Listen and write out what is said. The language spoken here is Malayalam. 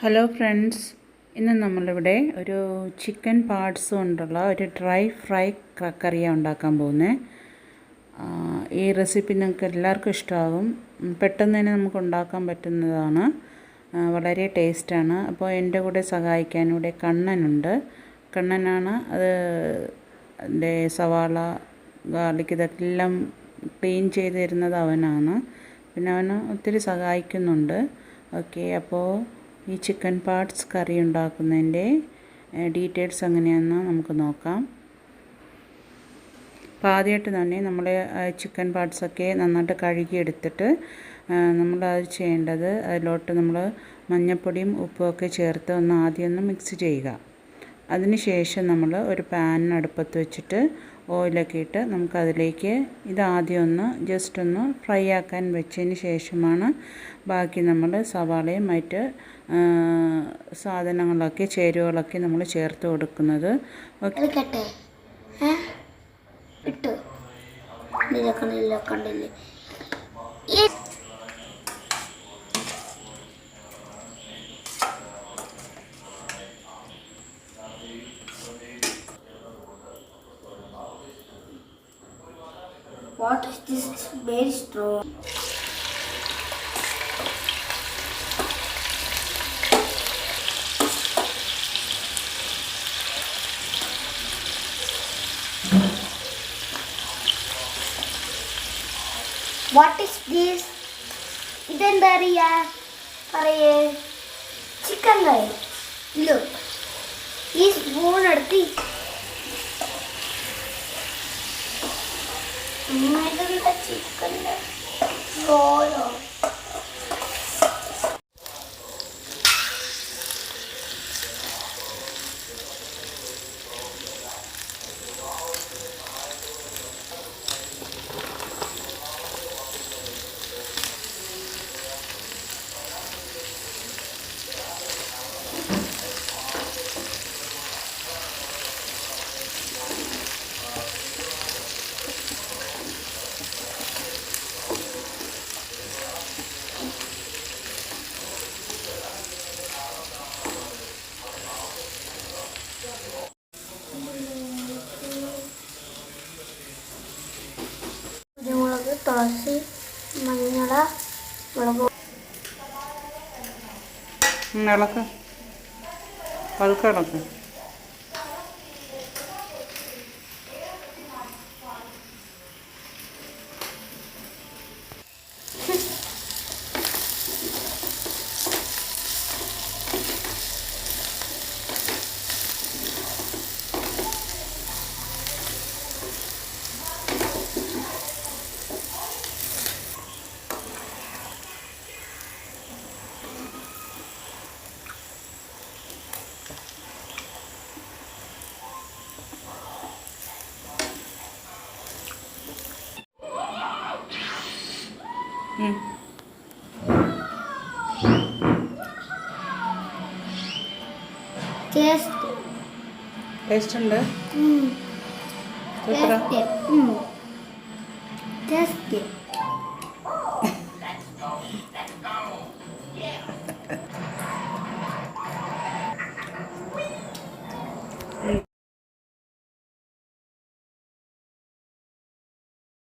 ഹലോ ഫ്രണ്ട്സ് ഇന്ന് നമ്മളിവിടെ ഒരു ചിക്കൻ പാർട്സ് കൊണ്ടുള്ള ഒരു ഡ്രൈ ഫ്രൈ കറിയാണ് ഉണ്ടാക്കാൻ പോകുന്നത് ഈ റെസിപ്പി നിങ്ങൾക്ക് എല്ലാവർക്കും ഇഷ്ടമാകും. പെട്ടെന്ന് തന്നെ നമുക്ക് ഉണ്ടാക്കാൻ പറ്റുന്നതാണ്. വളരെ ടേസ്റ്റാണ് അപ്പോൾ എന്റെ കൂടെ സഹായിക്കാൻ ഇവിടെ കണ്ണനുണ്ട് കണ്ണനാണ്. അത് എന്റെ സവാള ഗാർലിക് ഇതെല്ലാം ക്ലീൻ ചെയ്ത് തരുന്നത് അവനാണ്. പിന്നെ അവന് ഒത്തിരി സഹായിക്കുന്നുണ്ട്. ഓക്കെ അപ്പോൾ ഈ ചിക്കൻ പാർട്സ് കറി ഉണ്ടാക്കുന്നതിന്റെ ഡീറ്റെയിൽസ് എങ്ങനെയാണെന്ന് നമുക്ക് നോക്കാം. അപ്പോൾ ആദ്യമായിട്ട് തന്നെ നമ്മൾ ചിക്കൻ പാർട്സൊക്കെ നന്നായിട്ട് കഴുകിയെടുത്തിട്ട് നമ്മൾ അത് ചെയ്യേണ്ടത് അതിലോട്ട് നമ്മൾ മഞ്ഞൾപ്പൊടിയും ഉപ്പുമൊക്കെ ചേർത്ത് ഒന്ന് ആദ്യം ഒന്ന് മിക്സ് ചെയ്യുക. അതിന് ശേഷം നമ്മൾ ഒരു പാൻ അടുപ്പത്ത് വെച്ചിട്ട് ഓയിലൊക്കെ ഇട്ട് നമുക്കതിലേക്ക് ഇതാദ്യം ഒന്ന് ജസ്റ്റ് ഒന്ന് ഫ്രൈ ആക്കാൻ വെച്ചതിന് ശേഷമാണ് ബാക്കി നമ്മൾ സവാളയും മറ്റ് സാധനങ്ങളൊക്കെ ചേരുവകളൊക്കെ നമ്മൾ ചേർത്ത് കൊടുക്കുന്നത്. ഇട്ടു. കണ്ടില്ല? What is this very strong? What is this ഇതെന്താ അറിയാ പറയേ ചിക്കൻ കറി ലുക്ക് ഈ സ്പൂൺ എടുത്ത് Spoiler. തുളസി മഞ്ഞള മുളക് ഇളക്ക്. പതുക്കെ ടേസ്റ്റ് ടേസ്റ്റ് ഉണ്ട്. സൂപ്പറാ ടേസ്റ്റ്